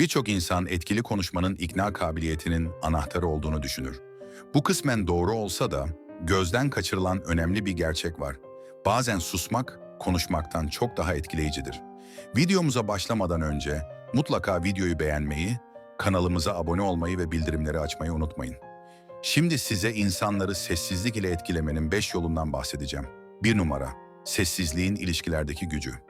Birçok insan etkili konuşmanın ikna kabiliyetinin anahtarı olduğunu düşünür. Bu kısmen doğru olsa da gözden kaçırılan önemli bir gerçek var. Bazen susmak konuşmaktan çok daha etkileyicidir. Videomuza başlamadan önce mutlaka videoyu beğenmeyi, kanalımıza abone olmayı ve bildirimleri açmayı unutmayın. Şimdi size insanları sessizlik ile etkilemenin 5 yolundan bahsedeceğim. 1 numara, sessizliğin ilişkilerdeki gücü.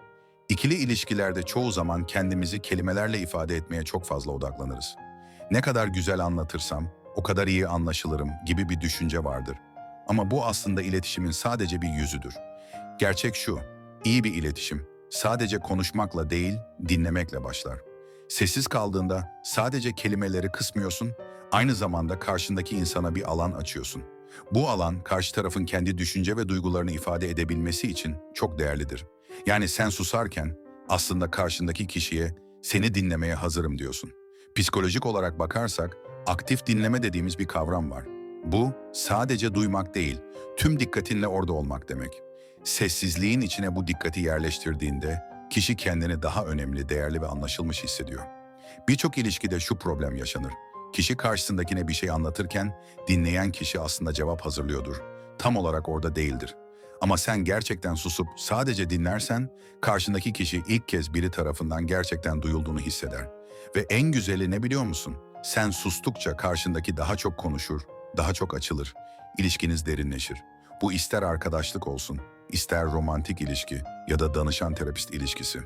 İkili ilişkilerde çoğu zaman kendimizi kelimelerle ifade etmeye çok fazla odaklanırız. Ne kadar güzel anlatırsam, o kadar iyi anlaşılırım gibi bir düşünce vardır. Ama bu aslında iletişimin sadece bir yüzüdür. Gerçek şu, iyi bir iletişim sadece konuşmakla değil, dinlemekle başlar. Sessiz kaldığında sadece kelimeleri kısmıyorsun, aynı zamanda karşındaki insana bir alan açıyorsun. Bu alan karşı tarafın kendi düşünce ve duygularını ifade edebilmesi için çok değerlidir. Yani sen susarken aslında karşındaki kişiye seni dinlemeye hazırım diyorsun. Psikolojik olarak bakarsak aktif dinleme dediğimiz bir kavram var. Bu sadece duymak değil, tüm dikkatinle orada olmak demek. Sessizliğin içine bu dikkati yerleştirdiğinde kişi kendini daha önemli, değerli ve anlaşılmış hissediyor. Birçok ilişkide şu problem yaşanır. Kişi karşısındakine bir şey anlatırken dinleyen kişi aslında cevap hazırlıyordur. Tam olarak orada değildir. Ama sen gerçekten susup sadece dinlersen karşındaki kişi ilk kez biri tarafından gerçekten duyulduğunu hisseder. Ve en güzeli ne biliyor musun? Sen sustukça karşındaki daha çok konuşur, daha çok açılır. İlişkiniz derinleşir. Bu ister arkadaşlık olsun, ister romantik ilişki ya da danışan terapist ilişkisi.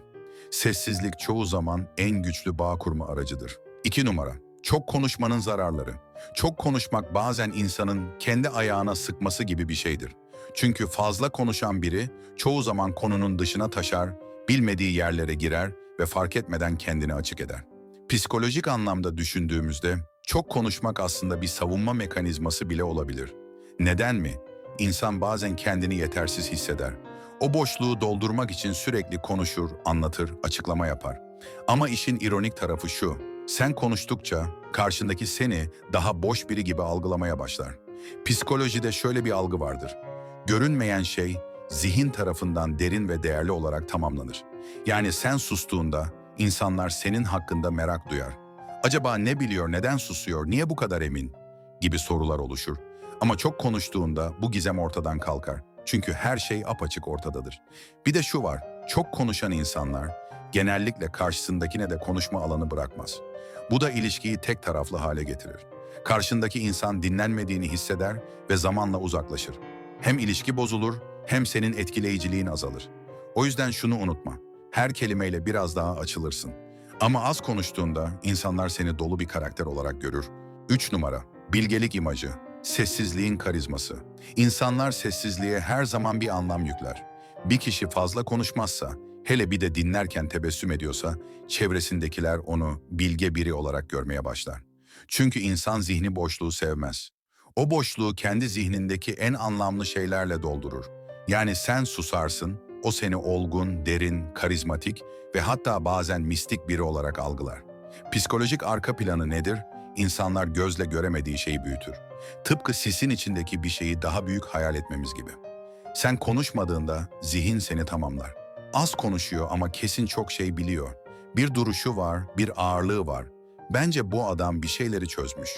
Sessizlik çoğu zaman en güçlü bağ kurma aracıdır. 2 numara. Çok konuşmanın zararları. Çok konuşmak bazen insanın kendi ayağına sıkması gibi bir şeydir. Çünkü fazla konuşan biri çoğu zaman konunun dışına taşar, bilmediği yerlere girer ve fark etmeden kendini açık eder. Psikolojik anlamda düşündüğümüzde çok konuşmak aslında bir savunma mekanizması bile olabilir. Neden mi? İnsan bazen kendini yetersiz hisseder. O boşluğu doldurmak için sürekli konuşur, anlatır, açıklama yapar. Ama işin ironik tarafı şu, sen konuştukça karşındaki seni daha boş biri gibi algılamaya başlar. Psikolojide şöyle bir algı vardır. Görünmeyen şey zihin tarafından derin ve değerli olarak tamamlanır. Yani sen sustuğunda insanlar senin hakkında merak duyar. Acaba ne biliyor, neden susuyor, niye bu kadar emin gibi sorular oluşur. Ama çok konuştuğunda bu gizem ortadan kalkar. Çünkü her şey apaçık ortadadır. Bir de şu var, çok konuşan insanlar genellikle karşısındakine de konuşma alanı bırakmaz. Bu da ilişkiyi tek taraflı hale getirir. Karşındaki insan dinlenmediğini hisseder ve zamanla uzaklaşır. Hem ilişki bozulur hem senin etkileyiciliğin azalır. O yüzden şunu unutma. Her kelimeyle biraz daha açılırsın. Ama az konuştuğunda insanlar seni dolu bir karakter olarak görür. 3 numara. Bilgelik imajı. Sessizliğin karizması. İnsanlar sessizliğe her zaman bir anlam yükler. Bir kişi fazla konuşmazsa, hele bir de dinlerken tebessüm ediyorsa, çevresindekiler onu bilge biri olarak görmeye başlar. Çünkü insan zihni boşluğu sevmez. O boşluğu kendi zihnindeki en anlamlı şeylerle doldurur. Yani sen susarsın, o seni olgun, derin, karizmatik ve hatta bazen mistik biri olarak algılar. Psikolojik arka planı nedir? İnsanlar gözle göremediği şeyi büyütür. Tıpkı sisin içindeki bir şeyi daha büyük hayal etmemiz gibi. Sen konuşmadığında zihin seni tamamlar. Az konuşuyor ama kesin çok şey biliyor. Bir duruşu var, bir ağırlığı var. Bence bu adam bir şeyleri çözmüş.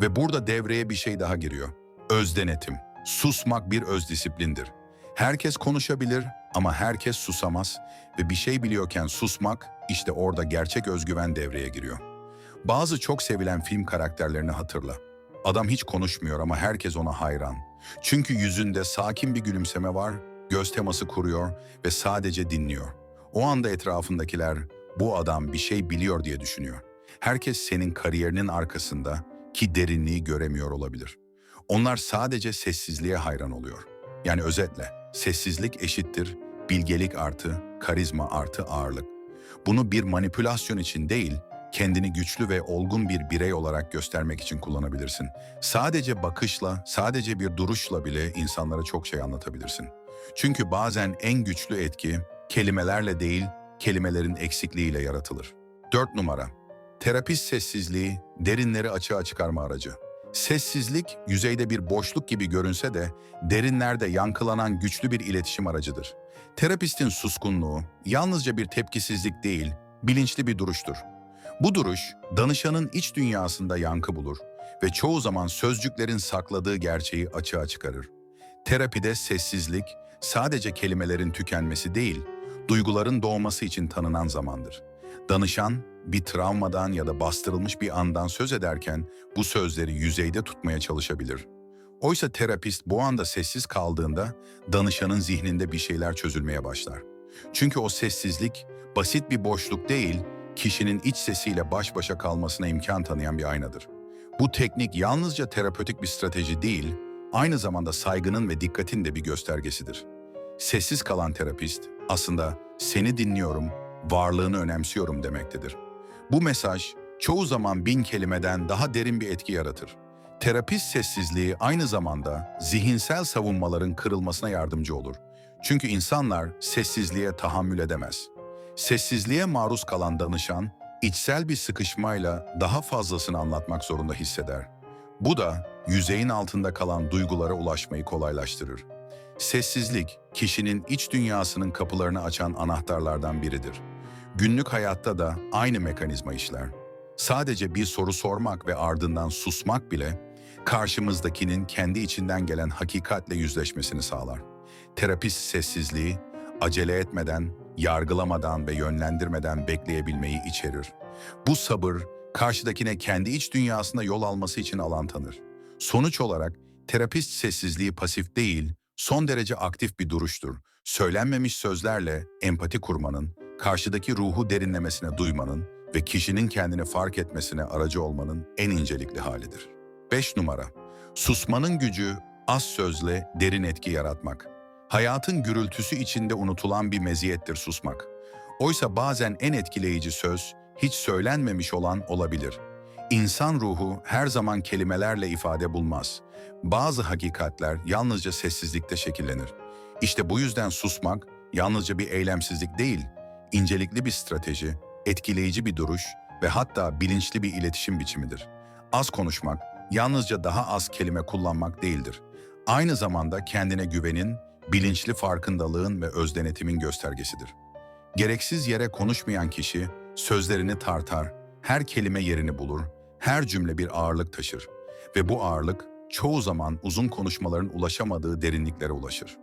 Ve burada devreye bir şey daha giriyor. Öz denetim. Susmak bir öz disiplindir. Herkes konuşabilir ama herkes susamaz ve bir şey biliyorken susmak işte orada gerçek özgüven devreye giriyor. Bazı çok sevilen film karakterlerini hatırla. Adam hiç konuşmuyor ama herkes ona hayran. Çünkü yüzünde sakin bir gülümseme var, göz teması kuruyor ve sadece dinliyor. O anda etrafındakiler bu adam bir şey biliyor diye düşünüyor. Herkes senin kariyerinin arkasında ki derinliği göremiyor olabilir. Onlar sadece sessizliğe hayran oluyor. Yani özetle sessizlik eşittir bilgelik artı karizma artı ağırlık. Bunu bir manipülasyon için değil, kendini güçlü ve olgun bir birey olarak göstermek için kullanabilirsin. Sadece bakışla, sadece bir duruşla bile insanlara çok şey anlatabilirsin. Çünkü bazen en güçlü etki kelimelerle değil, kelimelerin eksikliğiyle yaratılır. 4 numara. Terapist sessizliği derinleri açığa çıkarma aracı. Sessizlik yüzeyde bir boşluk gibi görünse de derinlerde yankılanan güçlü bir iletişim aracıdır. Terapistin suskunluğu yalnızca bir tepkisizlik değil, bilinçli bir duruştur. Bu duruş, danışanın iç dünyasında yankı bulur ve çoğu zaman sözcüklerin sakladığı gerçeği açığa çıkarır. Terapide sessizlik, sadece kelimelerin tükenmesi değil, duyguların doğması için tanınan zamandır. Danışan, bir travmadan ya da bastırılmış bir andan söz ederken bu sözleri yüzeyde tutmaya çalışabilir. Oysa terapist bu anda sessiz kaldığında danışanın zihninde bir şeyler çözülmeye başlar. Çünkü o sessizlik basit bir boşluk değil, kişinin iç sesiyle baş başa kalmasına imkan tanıyan bir aynadır. Bu teknik yalnızca terapötik bir strateji değil, aynı zamanda saygının ve dikkatin de bir göstergesidir. Sessiz kalan terapist aslında seni dinliyorum, varlığını önemsiyorum demektedir. Bu mesaj çoğu zaman bin kelimeden daha derin bir etki yaratır. Terapist sessizliği aynı zamanda zihinsel savunmaların kırılmasına yardımcı olur. Çünkü insanlar sessizliğe tahammül edemez. Sessizliğe maruz kalan danışan, içsel bir sıkışmayla daha fazlasını anlatmak zorunda hisseder. Bu da yüzeyin altında kalan duygulara ulaşmayı kolaylaştırır. Sessizlik, kişinin iç dünyasının kapılarını açan anahtarlardan biridir. Günlük hayatta da aynı mekanizma işler. Sadece bir soru sormak ve ardından susmak bile karşımızdakinin kendi içinden gelen hakikatle yüzleşmesini sağlar. Terapist sessizliği, acele etmeden, yargılamadan ve yönlendirmeden bekleyebilmeyi içerir. Bu sabır, karşıdakine kendi iç dünyasına yol alması için alan tanır. Sonuç olarak terapist sessizliği pasif değil, son derece aktif bir duruştur. Söylenmemiş sözlerle empati kurmanın, karşıdaki ruhu derinlemesine duymanın ve kişinin kendini fark etmesine aracı olmanın en incelikli halidir. 5 numara. Susmanın gücü az sözle derin etki yaratmak. Hayatın gürültüsü içinde unutulan bir meziyettir susmak. Oysa bazen en etkileyici söz hiç söylenmemiş olan olabilir. İnsan ruhu her zaman kelimelerle ifade bulmaz. Bazı hakikatler yalnızca sessizlikte şekillenir. İşte bu yüzden susmak yalnızca bir eylemsizlik değil, incelikli bir strateji, etkileyici bir duruş ve hatta bilinçli bir iletişim biçimidir. Az konuşmak, yalnızca daha az kelime kullanmak değildir. Aynı zamanda kendine güvenin, bilinçli farkındalığın ve özdenetimin göstergesidir. Gereksiz yere konuşmayan kişi sözlerini tartar, her kelime yerini bulur, her cümle bir ağırlık taşır ve bu ağırlık çoğu zaman uzun konuşmaların ulaşamadığı derinliklere ulaşır.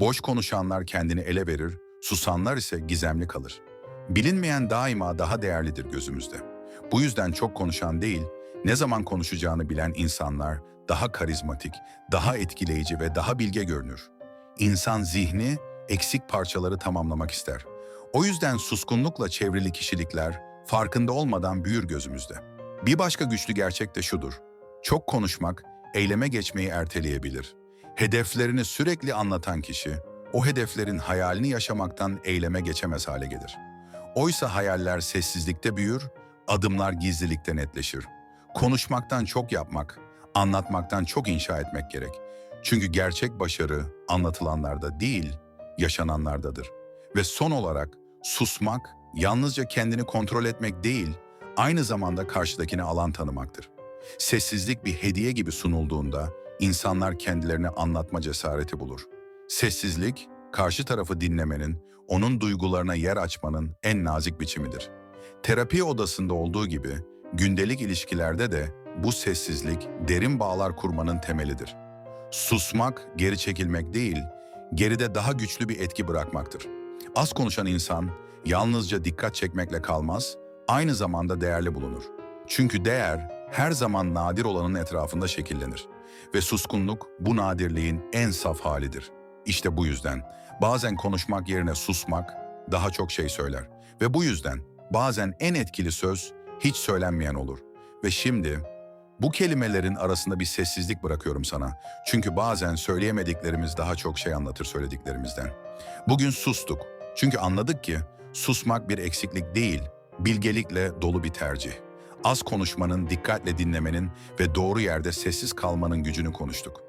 Boş konuşanlar kendini ele verir, susanlar ise gizemli kalır. Bilinmeyen daima daha değerlidir gözümüzde. Bu yüzden çok konuşan değil, ne zaman konuşacağını bilen insanlar daha karizmatik, daha etkileyici ve daha bilge görünür. İnsan zihni eksik parçaları tamamlamak ister. O yüzden suskunlukla çevrili kişilikler farkında olmadan büyür gözümüzde. Bir başka güçlü gerçek de şudur. Çok konuşmak eyleme geçmeyi erteleyebilir. Hedeflerini sürekli anlatan kişi, o hedeflerin hayalini yaşamaktan eyleme geçemez hale gelir. Oysa hayaller sessizlikte büyür, adımlar gizlilikte netleşir. Konuşmaktan çok yapmak, anlatmaktan çok inşa etmek gerek. Çünkü gerçek başarı anlatılanlarda değil, yaşananlardadır. Ve son olarak susmak yalnızca kendini kontrol etmek değil, aynı zamanda karşıdakine alan tanımaktır. Sessizlik bir hediye gibi sunulduğunda insanlar kendilerini anlatma cesareti bulur. Sessizlik, karşı tarafı dinlemenin, onun duygularına yer açmanın en nazik biçimidir. Terapi odasında olduğu gibi gündelik ilişkilerde de bu sessizlik derin bağlar kurmanın temelidir. Susmak, geri çekilmek değil, geride daha güçlü bir etki bırakmaktır. Az konuşan insan yalnızca dikkat çekmekle kalmaz, aynı zamanda değerli bulunur. Çünkü değer her zaman nadir olanın etrafında şekillenir ve suskunluk bu nadirliğin en saf halidir. İşte bu yüzden bazen konuşmak yerine susmak daha çok şey söyler ve bu yüzden bazen en etkili söz hiç söylenmeyen olur. Ve şimdi bu kelimelerin arasında bir sessizlik bırakıyorum sana. Çünkü bazen söyleyemediklerimiz daha çok şey anlatır söylediklerimizden. Bugün sustuk. Çünkü anladık ki susmak bir eksiklik değil, bilgelikle dolu bir tercih. Az konuşmanın, dikkatle dinlemenin ve doğru yerde sessiz kalmanın gücünü konuştuk.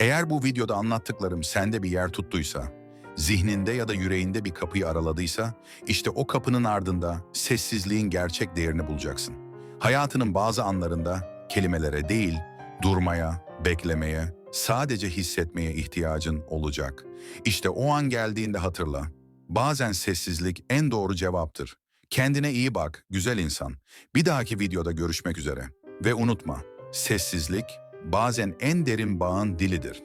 Eğer bu videoda anlattıklarım sende bir yer tuttuysa, zihninde ya da yüreğinde bir kapıyı araladıysa, işte o kapının ardında sessizliğin gerçek değerini bulacaksın. Hayatının bazı anlarında kelimelere değil, durmaya, beklemeye, sadece hissetmeye ihtiyacın olacak. İşte o an geldiğinde hatırla. Bazen sessizlik en doğru cevaptır. Kendine iyi bak, güzel insan. Bir dahaki videoda görüşmek üzere. Ve unutma, sessizlik bazen en derin bağın dilidir.